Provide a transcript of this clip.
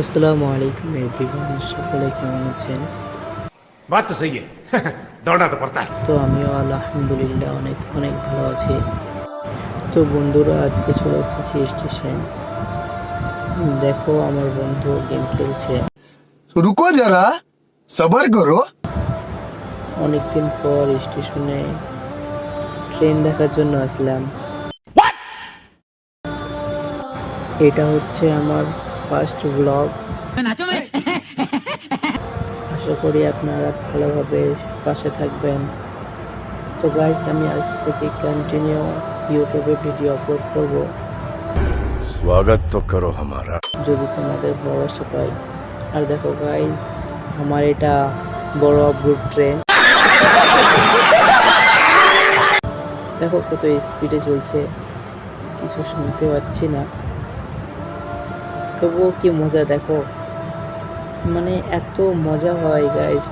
আসসালামু আলাইকুম এভরিওয়ান সকলে কেমন আছেন? বাত তো সহি দৌড়াতে পড়তা তো আমিও আলহামদুলিল্লাহ অনেক অনেক ভালো আছি। তো বন্ধুরা আজকে চলে এসেছি স্টেশন। দেখো আমার বন্ধু গেম খেলছে। রুকো যারা সবার করো। অনেকদিন পর স্টেশনে ট্রেন দেখার জন্য আসলাম। এটা হচ্ছে আমার ফার্স্ট ব্লগ আশা করি আপনারা ভালোভাবে পাশে থাকবেন। তো গাইস আমি আজ থেকে কন্টিনিউ ইউটিউবে ভিডিও আপলোড করব। স্বাগত করো হামারা। যদি তোমাদের ভালোবাসা পাই। আর দেখো গাইস আমার এটা বড় আপগ্রেড ট্রেন দেখো কত স্পিডে চলছে। কিছু শুনতে পাচ্ছি না। তবুও কি মজা দেখো। মানে এত মজা হয় গাইস